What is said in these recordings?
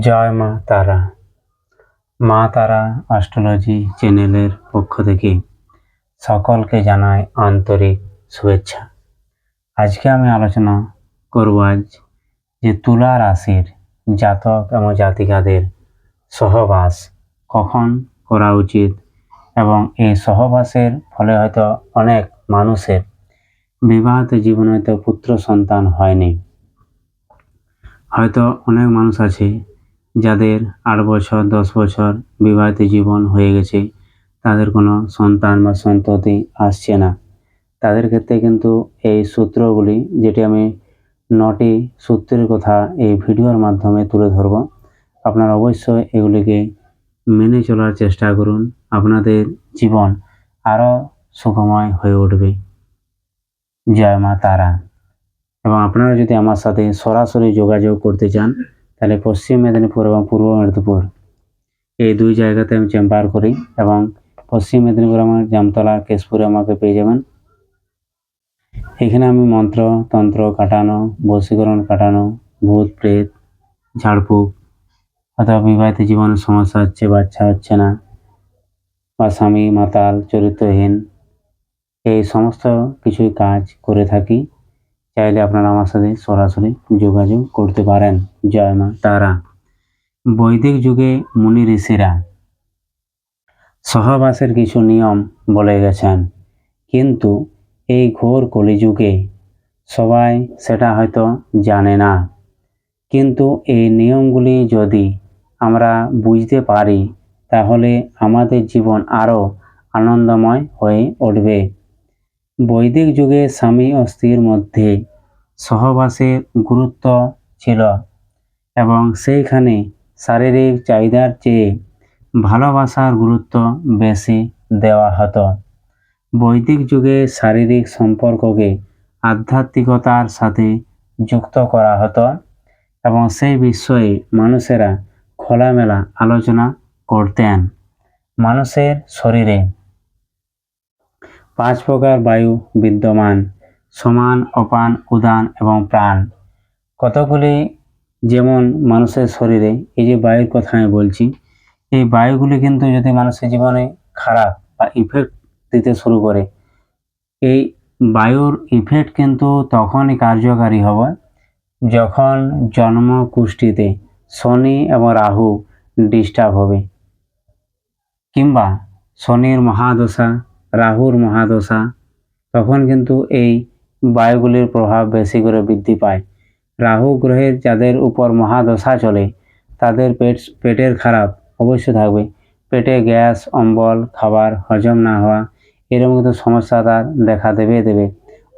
জয় মা তারা। মা তারা অ্যাস্ট্রোলজি চ্যানেলের পক্ষ থেকে সকলকে জানাই আন্তরিক শুভেচ্ছা। আজকে আমি আলোচনা করব আজ যে তুলা রাশির জাতক এবং জাতিকাদের সহবাস কখন করা উচিত এবং এই সহবাসের ফলে হয়তো অনেক মানুষের বিবাহিত জীবনে হয়তো পুত্র সন্তান হয়নি। হয়তো অনেক মানুষ আছে যাদের আট বছর, দশ বছর বিবাহিত জীবন হয়ে গেছে, তাদের কোনো সন্তান বা সন্ততি আসছে না। তাদের ক্ষেত্রে কিন্তু এই সূত্রগুলি, যেটি আমি নটি সূত্রের কথা এই ভিডিওর মাধ্যমে তুলে ধরব, আপনারা অবশ্যই এগুলিকে মেনে চলার চেষ্টা করুন। আপনাদের জীবন আরও সুখময় হয়ে উঠবে। জয় মা তারা। এবং আপনারা যদি আমার সাথে সরাসরি যোগাযোগ করতে চান তাহলে পশ্চিম মেদিনীপুর এবং পূর্ব মেদিনীপুর। এই দুই জায়গাতে আমি চেম্বার করি এবং পশ্চিম মেদিনীপুর আমার জামতলা, কেশপুরে আমাকে পেয়ে যাবেন। এখানে আমি মন্ত্র, তন্ত্র কাটানো, বশীকরণ কাটানো, ভূত, প্রেত, ঝাড়ফুঁক, অথবা বিবাহিত জীবনের সমস্যা হচ্ছে, বাচ্চা হচ্ছে না, বা স্বামী, মাতাল, চরিত্রহীন, এই সমস্ত কিছুই কাজ করে থাকি। চাইলে আপনারা আমার সাথে সরাসরি যোগাযোগ করতে পারেন। জয় মা তারা। বৈদিক যুগে মুনি ঋষিরা সহবাসের কিছু নিয়ম বলে গেছেন। কিন্তু এই ঘোর কলিযুগে সবাই সেটা হয়তো জানে না। কিন্তু এই নিয়মগুলি যদি আমরা বুঝতে পারি, তাহলে আমাদের জীবন আরও আনন্দময় হয়ে উঠবে। বৈদিক যুগে স্বামী ও স্ত্রীর মধ্যে সহবাসের গুরুত্ব ছিল এবং সেইখানে শারীরিক চাহিদার চেয়ে ভালোবাসার গুরুত্ব বেশি দেওয়া হতো। বৈদিক যুগে শারীরিক সম্পর্ককে আধ্যাত্মিকতার সাথে যুক্ত করা হতো এবং সেই বিষয়ে মানুষেরা খোলামেলা আলোচনা করতেন। মানুষের শরীরে পাঁচ প্রকার বায়ু বিদ্যমান, সমান, অপান, উদান এবং প্রাণ। কতগুলি যেমন মানুষের শরীরে, এই যে বায়ুর কথা আমি বলছি, এই বায়ুগুলি কিন্তু যদি মানুষের জীবনে খারাপ বা ইফেক্ট দিতে শুরু করে, এই বায়ুর ইফেক্ট কিন্তু তখনই কার্যকারী হবে যখন জন্ম কুষ্ঠিতে শনি এবং রাহু ডিস্টার্ব হবে কিংবা শনির মহাদশা রাহুর মহাদশা, তখন কিন্তু এই বায়ুগুলির প্রভাব বেশি করে বৃদ্ধি পায়। রাহু গ্রহের যাদের উপর মহাদশা চলে, তাদের পেট, পেটের খারাপ অবশ্য থাকবে। পেটে গ্যাস, অম্বল, খাবার হজম না হওয়া, এরকম কিন্তু সমস্যা তার দেখা দেবে দেবে।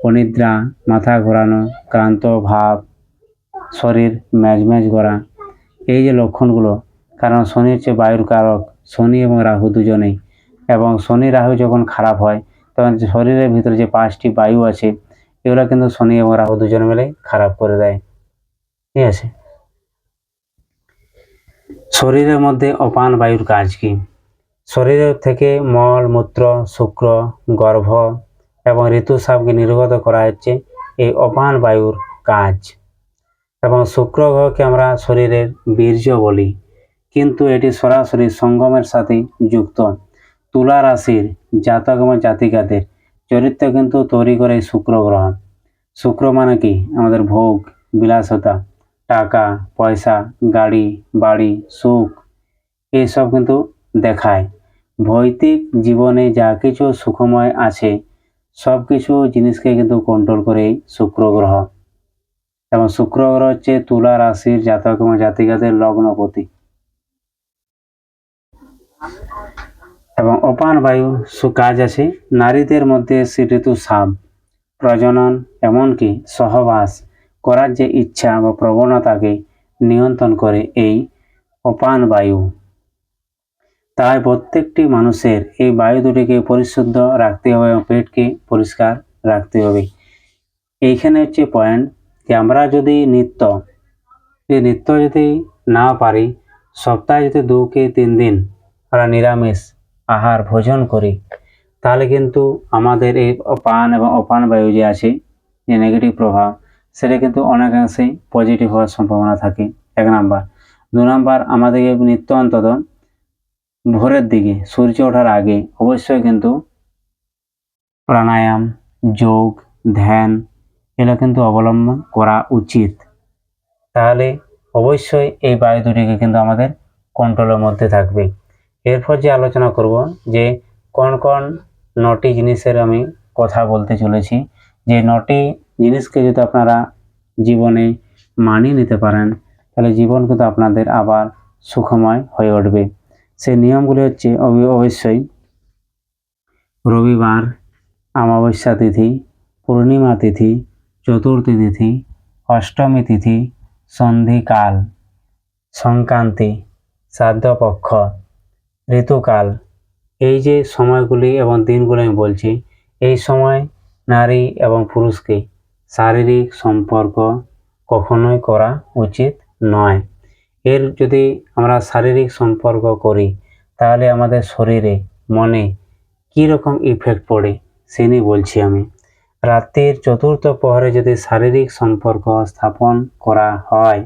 অনিদ্রা, মাথা ঘোরানো, ক্লান্ত ভাব, শরীর ম্যাজম্যাজ করা, এই যে লক্ষণগুলো, কারণ শনি হচ্ছে বায়ুর কারক শনি এবং রাহু দুজনেই। এবং শনি রাহু যখন খারাপ হয়, তখন শরীরের ভিতরে যে পাঁচটি বায়ু আছে, এগুলো কিন্তু শনি এবং রাহু দুজন মিলে খারাপ করে দেয়। ঠিক আছে? শরীরের মধ্যে অপান বায়ুর কাজ কি? শরীরের থেকে মল, মূত্র, শুক্র, গর্ভ এবং ঋতুস্রাবকে নির্গত করা হচ্ছে এই অপান বায়ুর কাজ। এবং শুক্র গ্রহকে আমরা শরীরের বীর্য বলি, কিন্তু এটি সরাসরি সঙ্গমের সাথে যুক্ত। তুলা রাশির জাতক এবং জাতিকাদের চরিত্র কিন্তু তৈরি করে শুক্র গ্রহ শুক্র মানে কি? আমাদের ভোগ, বিলাসতা, টাকা, পয়সা, গাড়ি, বাড়ি, সুখ, এসব কিন্তু দেখায়। ভৌতিক জীবনে যা কিছু সুখময় আছে, সব কিছু জিনিসকে কিন্তু কন্ট্রোল করে শুক্র গ্রহ এবং শুক্র গ্রহ হচ্ছে তুলা রাশির জাতক এবং জাতিকাদের লগ্নপতি। এবং অপান বায়ু সু- কাজ আছে। নারীদের মধ্যে সে ঋতু সাপ প্রজনন, এমনকি সহবাস করার যে ইচ্ছা বা প্রবণতাকে নিয়ন্ত্রণ করে এই অপান বায়ু। তাই প্রত্যেকটি মানুষের এই বায়ু দুটিকে পরিশুদ্ধ রাখতে হবে এবং পেটকে পরিষ্কার রাখতে হবে। এইখানে হচ্ছে পয়েন্ট যে আমরা যদি নিত্য এই নিত্য যদি না পারি, সপ্তাহে যদি দু কি তিন দিন আমরা নিরামিষ আহার ভোজন করি। তাহলে কিন্তু আমাদের এই পান এবং অপান বায়ু যে আছে, যে নেগেটিভ প্রভাব, সেটা কিন্তু অনেকাংশেই পজিটিভ হওয়ার সম্ভাবনা থাকে। এক নাম্বার। দু নাম্বার আমাদেরকে নিত্য অন্তত ভোরের দিকে সূর্য ওঠার আগে অবশ্যই কিন্তু প্রাণায়াম, যোগ, ধ্যান, এগুলো কিন্তু অবলম্বন করা উচিত। তাহলে অবশ্যই এই বায়ু দুটিকে কিন্তু আমাদের কন্ট্রোলের মধ্যে থাকবে। এরপর যে আলোচনা করব যে কোন কোন নটি জিনিসের আমি কথা বলতে চলেছি, যে নটি জিনিসকে যদি আপনারা জীবনে মানিয়ে নিতে পারেন, তাহলে জীবন কিন্তু আপনাদের আবার সুখময় হয়ে উঠবে। সেই নিয়মগুলি হচ্ছে অবি- অবশ্যই রবিবার অমাবস্যা তিথি, পূর্ণিমা তিথি, চতুর্থী তিথি, অষ্টমী তিথি, সন্ধিকাল, সংক্রান্তি, শ্রাদ্ধপক্ষ। ঋতুকাল। এই যে সময়গুলি এবং দিনগুলি আমি বলছি, এই সময় নারী এবং পুরুষকে শারীরিক সম্পর্ক কখনোই করা উচিত নয়। এর যদি আমরা শারীরিক সম্পর্ক করি, তাহলে আমাদের শরীরে, মনে কী রকম ইফেক্ট পড়ে সে নিয়ে বলছি আমি। রাত্রির চতুর্থ প্রহরে যদি শারীরিক সম্পর্ক স্থাপন করা হয়,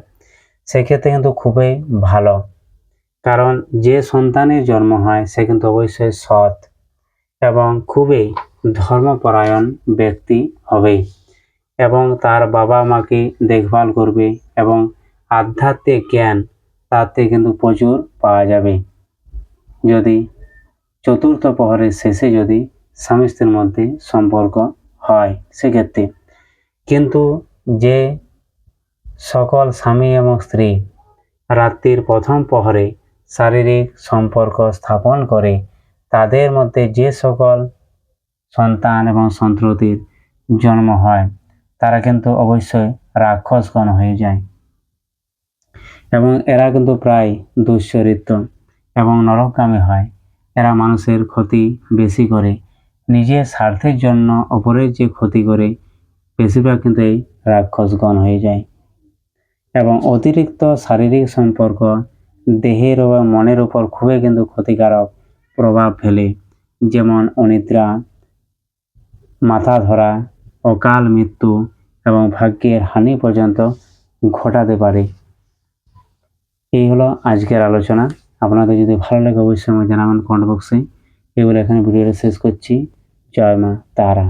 সেক্ষেত্রে কিন্তু খুবই ভালো। কারণ যে সন্তানের জন্ম হয়, সে কিন্তু অবশ্যই সৎ এবং খুবই ধর্মপরায়ণ ব্যক্তি হবে এবং তার বাবা মাকে দেখভাল করবে এবং আধ্যাত্মিক জ্ঞান তাতে কিন্তু প্রচুর পাওয়া যাবে। যদি চতুর্থ প্রহরের শেষে যদি স্বামী স্ত্রীর মধ্যে সম্পর্ক হয় সেক্ষেত্রে কিন্তু যে সকল স্বামী এবং স্ত্রী রাত্রির প্রথম প্রহরে শারীরিক সম্পর্ক স্থাপন করে তাদের মধ্যে যে সকল সন্তান এবং সন্ততির জন্ম হয়, তারা কিন্তু অবশ্যই রাক্ষসগণ হয়ে যায়। এবং এরা কিন্তু প্রায় দুশ্চরিত্র এবং নরকগামী হয়। এরা মানুষের ক্ষতি বেশি করে, নিজের স্বার্থের জন্য অপরের যে ক্ষতি করে, বেশিরভাগ কিন্তু এই রাক্ষসগণ হয়ে যায়। এবং অতিরিক্ত শারীরিক সম্পর্ক দেহের ও মনের উপর খুবই কিন্তু ক্ষতিকারক প্রভাব ফেলে। যেমন অনিদ্রা, মাথা ধরা, অকাল মৃত্যু এবং ভাগ্যের হানি পর্যন্ত ঘটাতে পারে। এই হলো আজকের আলোচনা। আপনাদের যদি ভালো লাগে অবশ্যই আমাকে জানাবেন কমেন্ট বক্সে। এগুলো এখানে ভিডিওটা শেষ করছি। জয় মা তারা।